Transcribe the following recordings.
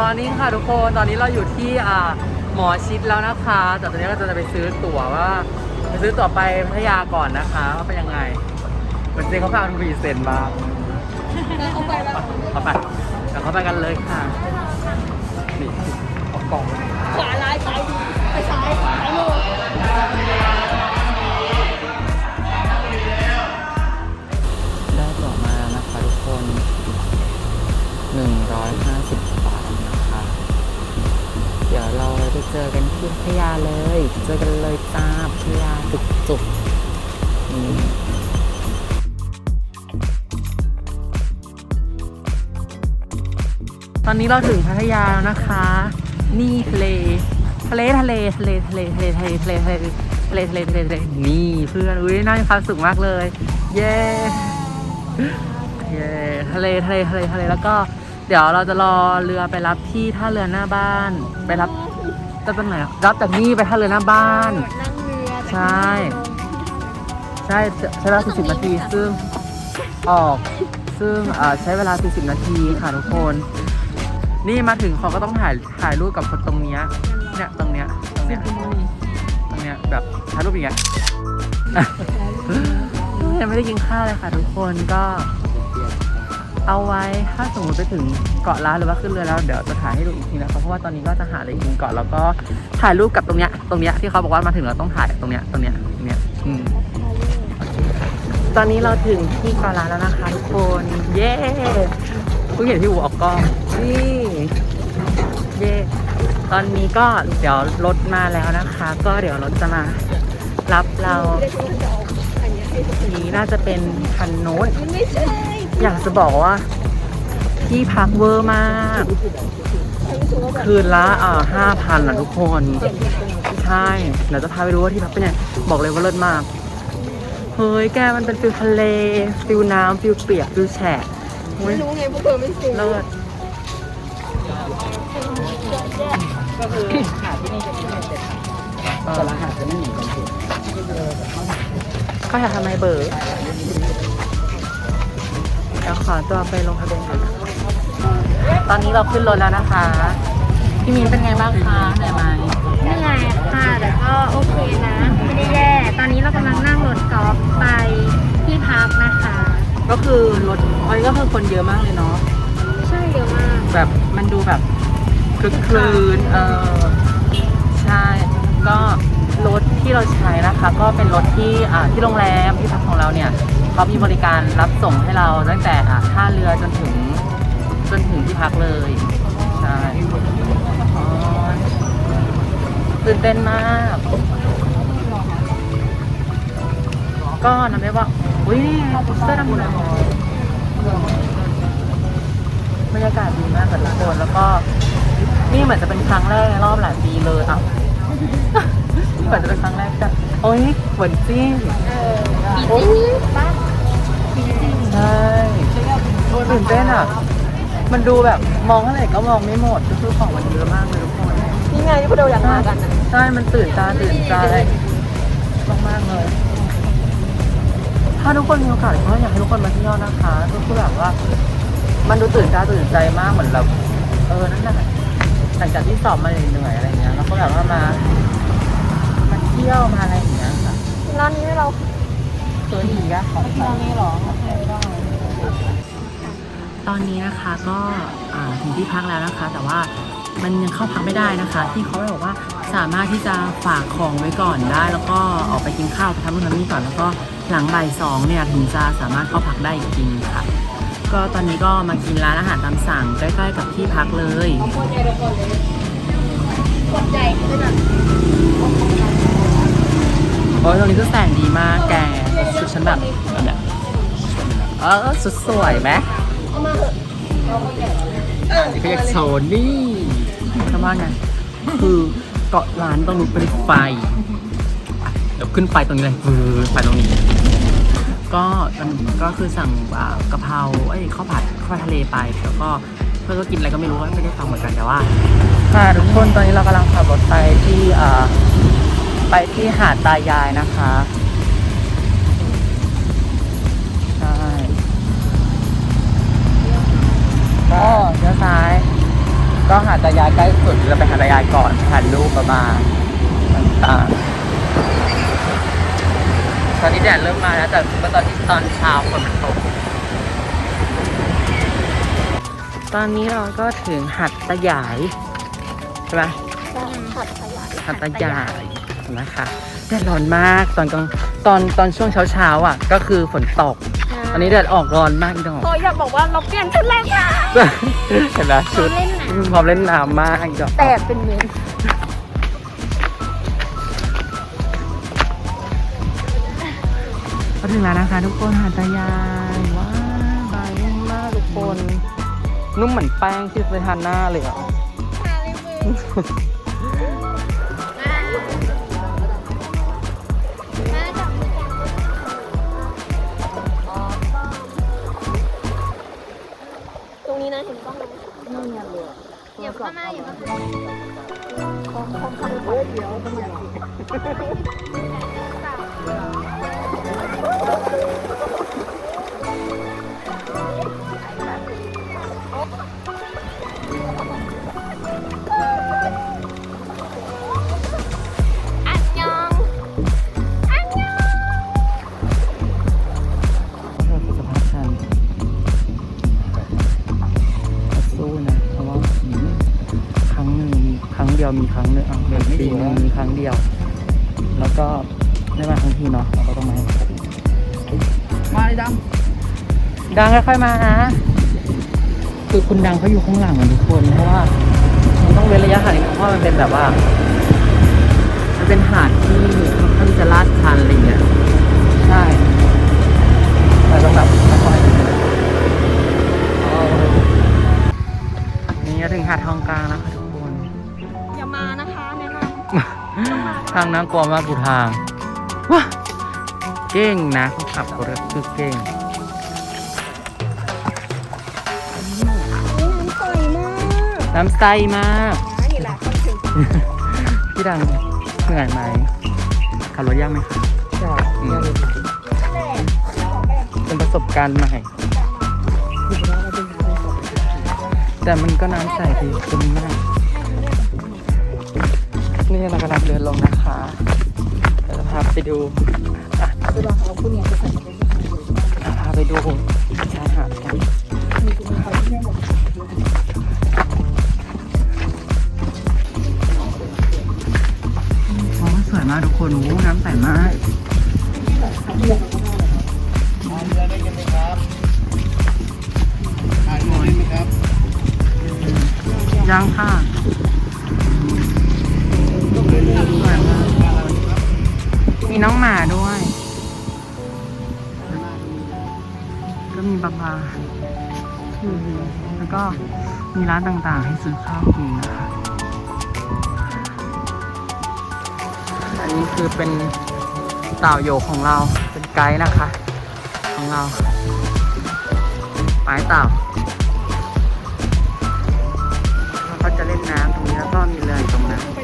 มอร์นิ่งค่ะทุกคน ตอนนี้เราอยู่ที่อ่าหมอชิดแล้วนะคะ แต่ตอนนี้เราจะไปซื้อตั๋วว่าไปซื้อตั๋วไปพัทยาก่อนนะคะว่าเป็นยังไงเหมือนเจเขาพาคุณพรีเซนต์บ้างเอาไปแล้วเข้าไปเดี๋ยวเข้าไปกันเลยค่ะนี่เอากล่อง ไปเจอกันที่พัทยาเลย เจอกันเลยจ้าพัทยาจุกจุกตอนนี้เราถึงพัทยาแล้วนะคะ นี่ทะเลทะเลทะเลทะเลทะเลทะเลทะเลทะเลทะเลทะเลทะเลทะเลทะเลนี่เพื่อนอุ้ยน่ามีความสุขมากเลย เย้เย้ทะเลทะเลทะเลทะเลแล้วก็เดี๋ยวเราจะรอเรือไปรับที่ท่าเรือหน้าบ้านไปรับ จะตรงไหนอะรับจากนี่ไปท่าเรือหน้าบ้าน นั่งเรือใช่ ใช่ใช้เวลา 40 นาที ซึ่งออก ซึ่งเอ่อใช้เวลา 40 นาทีค่ะทุกคน นี่มาถึงเขาก็ต้องถ่ายถ่ายรูปกับคนตรงเนี้ยเนี่ยตรงเนี้ยตรงเนี้ยตรงเนี้ยแบบถ่ายรูปอย่างเงี้ยยังไม่ได้กินข้าวเลยค่ะทุกคนก็ เอาไว้ถ้าสมมติไปถึงเกาะล้านหรือว่าขึ้นเรือแล้วเดี๋ยวจะถ่ายให้ดูอีกทีนะคะเพราะว่าตอนนี้ก็จะหาอะไรอีกหนึ่งเกาะแล้วก็ถ่ายรูปกับตรงเนี้ยตรงเนี้ยที่เขาบอกว่ามาถึงเราต้องถ่ายตรงเนี้ยตรงเนี้ยตรงเนี้ยอืมตอนนี้เราถึงที่เกาะล้านแล้วนะคะทุกคนเย้เพิ่งเห็นพี่อูออกกล้องนี่เย้ตอนนี้ก็เดี๋ยวรถมาแล้วนะคะ ก็เดี๋ยวรถจะมารับเรานี้น่าจะเป็นคันโน้นมันไม่ใช่ อยากจะบอกว่า ที่พักเวอร์มาก คืนละอ่าห้าพันอะทุกคน ใช่เดี๋ยวจะพาไปดูว่าที่พักเป็นยังไงบอกเลยว่าเลิศมาก เฮ้ยแกมันเป็นฟิลทะเลฟิลน้ำฟิลเปียกฟิลแฉะเฮ้ไม่ยรู้ไงพวกเธอไม่ซื้อเลิศ ก็คือหาดที่นี่จะมีแค่เจ็ดหาดแต่ละหาดจะไม่เหมือนกันคือก็อยากทำไมเบอร์ เดี๋ยวขอตัวไปลงทะเบียนก่อนนะตอนนี้เราขึ้นรถแล้วนะคะ พี่มีนเป็นไงบ้างคะเหนื่อยไหมเหนื่อยค่ะแต่ก็โอเคนะ ไม่ได้แย่ตอนนี้เรากำลังนั่งรถกอล์ฟไปที่พักนะคะ ก็คือรถอันนี้ก็คือคนเยอะมากเลยเนาะใช่เยอะมากแบบมันดูแบบคลึกคลืนเออใช่ก็รถที่เราใช้นะคะ ก็เป็นรถที่อ่าที่โรงแรมที่พักของเราเนี่ย เขามีบริการรับส่งให้เราตั้งแต่อ่าท่าเรือจนถึงจนถึงที่พักเลยใช่อ๋อตื่นเต้นมาก ก็นับได้ว่าอุ้ยเสื้อดำน้ำบรรยากาศดีมากค่ะทุกคนแล้วก็นี่เหมือนจะเป็นครั้งแรกในรอบหลายปีเลยเอ้าเหมือนจะเป็นครั้งแรกจ้ะโอ้ยเหมือนจริงปี ใช่ตื่นเต้นอะ มันดูแบบมองเท่าไหร่ก็มองไม่หมดก็คือของมันเยอะมากเลยทุกคนนี่ไงที่พวกเราอยากมากันนะใช่ มันตื่นตาตื่นใจมากๆเลย ถ้าทุกคนมีโอกาสก็อยากให้ทุกคนมาเที่ยวนะคะก็คือแบบว่า มันดูตื่นตาตื่นใจมากเหมือนแบบเออนั่นแหละหลังจากที่สอบมาเหนื่อยๆอะไรเงี้ยแล้วก็แบบว่ามามาเที่ยวมาอะไรอย่างเงี้ยค่ะร้านนี้เราตัวดีอะของร้านนี้หรอโอเคได้ ตอนนี้นะคะก็อ่าถึงที่พักแล้วนะคะ แต่ว่ามันยังเข้าพักไม่ได้นะคะ ที่เขาบอกว่าสามารถที่จะฝากของไว้ก่อนได้ แล้วก็ออกไปกินข้าวไปทำนู่นทำนี่ก่อนแล้วก็หลังบ่ายสองเนี่ยถึงจะสามารถเข้าพักได้อีกทีนึงค่ะ ก็ตอนนี้ก็มากินร้านอาหารตามสั่งใกล้ๆกับที่พักเลยกดใจไม่แบบโอ้ยตรงนี้ก็แสงดีมากแกชุดฉันแบบแบบเนี้ย เออสุดสวยไหมเอามาเถอะอันนี้ก็อยากโชว์นี่ทำว่าไงคือเกาะร้านต้องลุกเป็นไฟเดี๋ยวขึ้นไฟตรงนี้เลยฟืนไฟตรงนี้ ก็มันก็คือสั่งกะเพราเอ้ข้าวผัดข้าวทะเลไปแล้วก็เพื่อนก็กินอะไรก็ไม่รู้ไม่ได้ฟังเหมือนกันแต่ว่าค่ะทุกคนตอนนี้เรากำลังขับรถไปที่ไปที่หาดตายายนะคะ ก็เลี้ยวซ้าย ก็หาดตายายใกล้สุดเราไปหาดตายายก่อนถ่ายรูปประมาณต่างๆตอนนี้แดดเริ่มมาแล้วแต่เมื่อตอนที่ตอนเช้าฝนมันตกตอนนี้เราก็ถึงหัดตะยายใช่ไหมขัดขยายหัดตะยายนะคะแดดร้อนมากตอนกลางตอนตอนช่วงเช้าเช้าๆอะ ก็คือฝนตกต อนนี้แดดออกร้อนมากอีดอกโอ้ยอยากบอกว่าเราเปลี่ยนชุดแล้วค่ะเห็นไหมชุชุดดเล่นน้พร้อมเล่นน้ำมากอีดอกำแต่เป็นเมนก็ถึงแล้วนะคะทุกคนหาดตายายว้าวบายนุ่มมากทุกคน นุ่มเหมือนแป้งที่ไปทานหน้าเลยอะ อย่าเข้ามาอย่าเข้ามาของคองคองเดี๋ยวทำไม มาเลยดดังค่อยๆมานะ คือคุณดังเขาอยู่ข้างหลังอะทุกคนเพราะว่ามันต้องเว้นระยะห่างนิดนึงเพราะว่ามันเป็นแบบว่า มันเป็นหาดที่ค่อนข้างที่จะลาดชันอะไรอย่างเงี้ยใช่แต่ต้องแบบค่อยๆนี่ก็ถึงหาดทองกลางแล้วค่ะทุกคน อย่ามานะคะแนะนทางน่ากลัวมากกูทางว้า เก่งนะเขาขับรถคือเก่งำน้ำใสมากน้ำใสมากนี่แหละคนถึงพี่ดังเหนื่อยไหมขับรถยากไหมคะำใช่เนี่ยเลยเป็นประสบการณ์ใหม่ที่เราเป็นการสอบแต่มันก็น้ำใสดีคุ้มมากนี่เรากำลังเดินลงนะคะเดี๋ยวจะพาไปดู อะเวลาเอาพูดเนี่ยไปใส่เป็นพาไปดูผม มีบาบาแล้วก็มีร้านต่างๆ ให้ซื้อข้าวกินนะคะอันนี้คือเป็นเต่าโยของเราเป็นไกด์นะคะ ของเราปลายเต่าแล้วก็จะเล่นน้ำตรงนี้แล้วก็มีเรืออยู่ตรงนั้น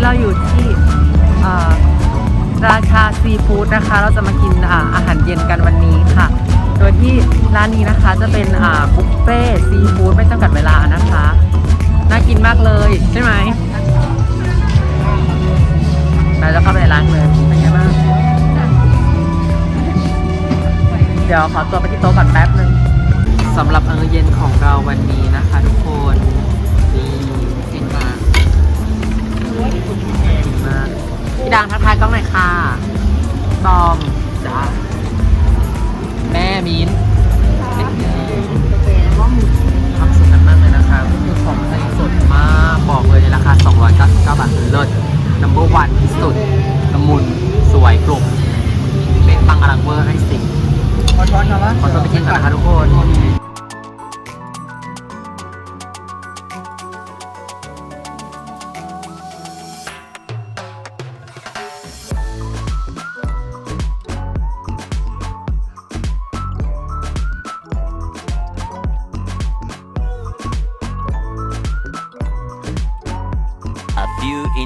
นี้เราอยู่ที่ราชาซีฟู้ดนะคะ เราจะมากินอาอาหารเย็นกันวันนี้ค่ะ โดยที่ร้านนี้นะคะจะเป็นบุฟเฟ่ซีฟู้ดไม่จำกัดเวลานะคะ น่ากินมากเลยใช่ไหมเราจะเข้าไปร้านเลยเป็นไงบ้าง เดี๋ยวขอตัวไปที่โต๊ะก่อนแป๊บนึงสำหรับมื้อเย็นของเรา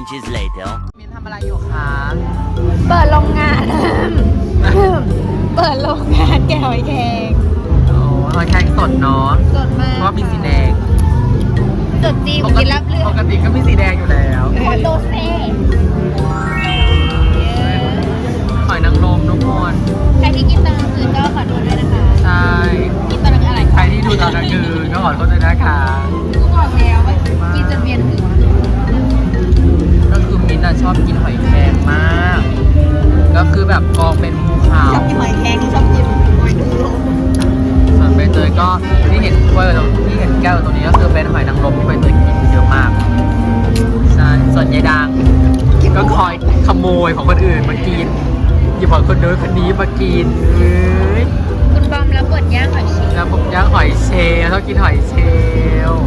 inches later. มินทำอะไรอยู่คะเปิดโรงงาน เปิดโรงงานแก้วไอแขงโอ้หอยแครงสดเนาะสดมากเพราะว่ามีสีแดงสดจริงปกกินติรับเลือปดกติก็มีสีแดงอยู่แล้วคอนโดเซ่หอยนางรมทุกคนใครที่กินตอนกลางคืนก็ขอโทษด้วยนะคะ ใช่ กินตอนกลางคืนอะไรใครที่ดูตอนกลางคืนก็ขอโทษด้วยนะคะกูบอกแล้วว่ากินจนเวียนหัวก็ คือมินท์อะชอบกินหอยแครงมาก ก็คือแบบกองเป็นภูเขาชอบกินหอยแครงที่ชอบกินหอยนางรมส่วนใบเตยก็ที่เห็นถ้วยตรงที่เห็นแก้วตรงนี้ก็คือเป็นหอยนางรมที่ใบเตยกินเยอะมากใช่ส่วนยายดังก็คอยขโมยของคนอื่นมากินหยิบของคนโน้นคนนี้มากินเอ้ยคุณบอมรับบทย่างหอยเชลล์แล้วผมย่างหอยเชลล์ชอบกินหอยเชลล์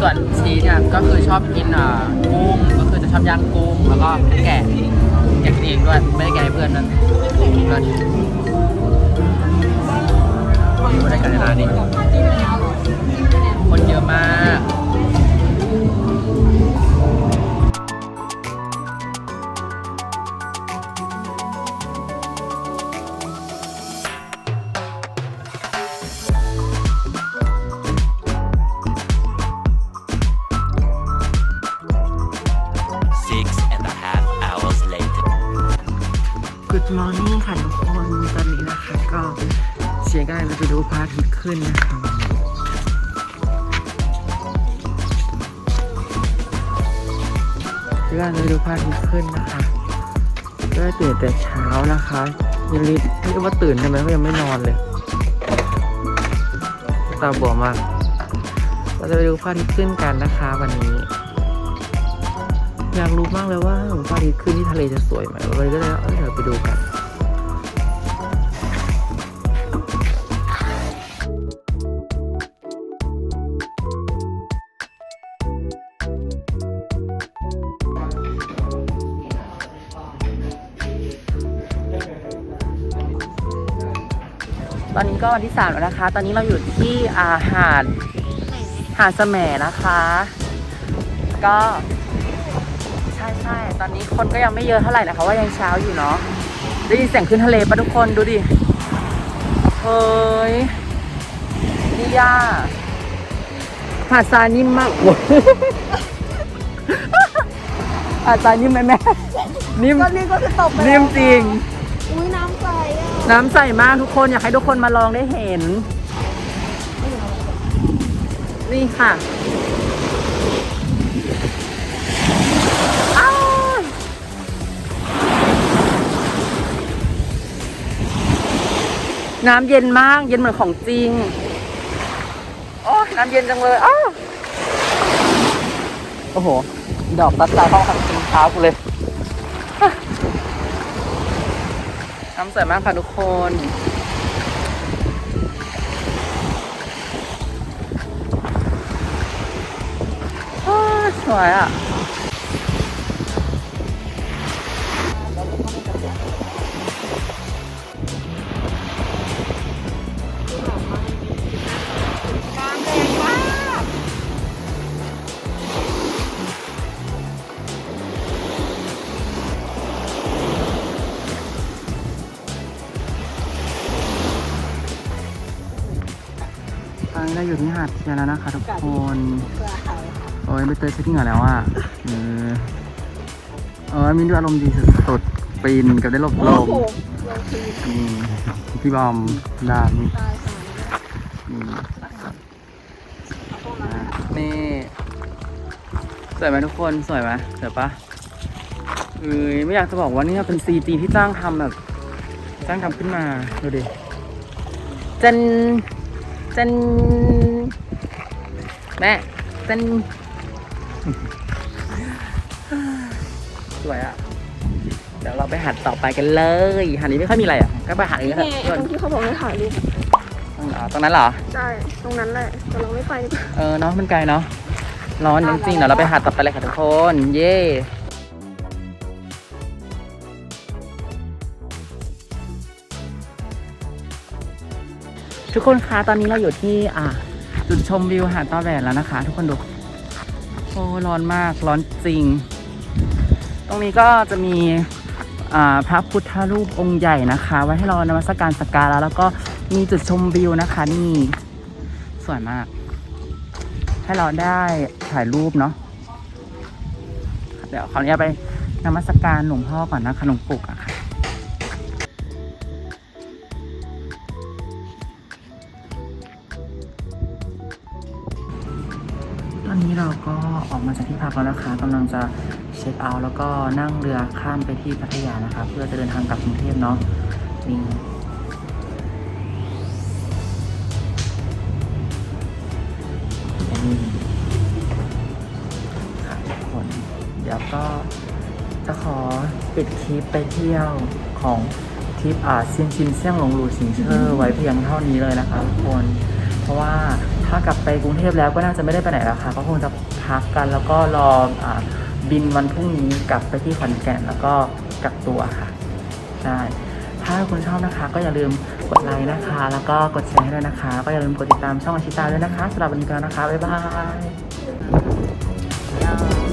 ส่วนชีสเนี่ยก็คือชอบกินอ่ากุ้งก็คือจะชอบย่างกุ้งแล้วก็แกะแกะกินเองด้วยไม่ได้แกะให้เพื่อนนั่นเพื่อนไม่ได้แกะในร้านนี้คนเยอะมาก เชียร์กำลังจะไปดูพระอาทิตย์ขึ้นนะคะก็ตื่นแต่เช้านะคะยังรีบไม่รู้ว่าตื่นใช่ไหมก็ยังไม่นอนเลยตาบวมมากเราจะไปดูพระอาทิตย์ขึ้นกันนะคะวันนี้ อยากรู้มากเลยว่าพระอาทิตย์ขึ้นที่ทะเลจะสวยไหมวันนี้ก็เลยเออเดี๋ยวไปดูกัน ตอนนี้ก็วันที่สามแล้วนะคะ ตอนนี้เราอยู่ที่อาหารหาดแสมนะคะ ก็ใช่ใช่ตอนนี้คนก็ยังไม่เยอะเท่าไหร่นะคะ ว่ายังเช้าอยู่เนาะได้ยินเสียงขึ้นทะเลปะทุกคนดูดิเฮ้ยนี่ย่าหาดทรายนิ่มมากหาดทรายนิ่มไหมแม่นิ่ม ตอนนี้ก็คือตกไปนิ่มจริง อุ้ยน้ำใสอะน้ำใสมากทุกคนอยากให้ทุกคนมาลองได้เห็น นี่ค่ะอ้าวน้ำเย็นมาก เย็นเหมือนของจริง โอ้น้ำเย็นจังเลยอ้าวโอ้โห ดอกตัดสายเข้าทางกินเท้ากูเลย น้ำสวยมากค่ะทุกคนสวยอะ เราอยู่ที่หาดเทียนแล้วนะคะทุกคนโอ้ยไปเตยเช็ดเหงื่อแล้วอะเออเออมินดูอารมณ์ดีสุดๆปีนกับได้หลบลมนี่พี่บอมดานี่นี่อะนี่สวยไหมทุกคนสวยไหมสวยปะเอ้ยไม่อยากจะบอกว่านี่เป็นซีจีที่จ้างทำแบบจ้างทำขึ้นมา ดูดิเจนเจนแม่เจนสวยอะ เดี๋ยวเราไปหาดต่อไปกันเลยหาดนี้ไม่ค่อยมีอะไรอะ ก็ไปหาดนี้ก็นี่เถไงอะตรงที่เขาบอกให้ถ่ายรูปอ๋อตรงนั้นเหรอ ใช่ ตรงนั้นแหละ แต่เราไม่ไปดีกว่า เออเนาะมันไกลเนาะ ร้อนจริงๆเดี๋ยวเราไปหาดต่อไปเลยค่ะทุกคน เย่ ทุกคนคะตอนนี้เราอยู่ที่อ่า จุดชมวิวหาดตาแหวนแล้วนะคะ ทุกคนดูโอ้ร้อนมากร้อนจริง ตรงนี้ก็จะมีอ่าพระพุทธรูปองค์ใหญ่นะคะ ไว้ให้เรานมัสการสักการะแล้วก็มีจุดชมวิวนะคะนี่สวยมาก ให้เราได้ถ่ายรูปเนาะเดี๋ยวขออนุญาตไปนมัสการหลวงพ่อก่อนนะคะหลวงปู่อะค่ะ จากที่พักแล้วนะคะกำลังจะเช็คเอาท์แล้วก็นั่งเรือข้ามไปที่พัทยานะคะ เพื่อจะเดินทางกลับกรุงเทพเนาะนี่ค่ะทุกคน เดี๋ยวก็จะขอปิดคลิปไปเที่ยวของทริปอ่าเซียนชินเซี่ยงหลงหลูสิงเชอร์ไว้เพียงเท่านี้เลยนะคะทุกคน เพราะว่า ถ้ากลับไปกรุงเทพแล้วก็น่าจะไม่ได้ไปไหนแล้วค่ะ ก็คงจะพักกันแล้วก็รออบินวันพรุ่งนี้กลับไปที่ขอนแก่นแล้วก็กักตัวค่ะ ใช่ ถ้าคุณชอบนะคะ ก็อย่าลืมกดไลค์นะคะ แล้วก็กดแชร์ให้ด้วยนะคะ ก็อย่าลืมกดติดตามช่องอาชิตาด้วยนะคะสำหรับวันนี้ก็นะคะ บ๊ายบาย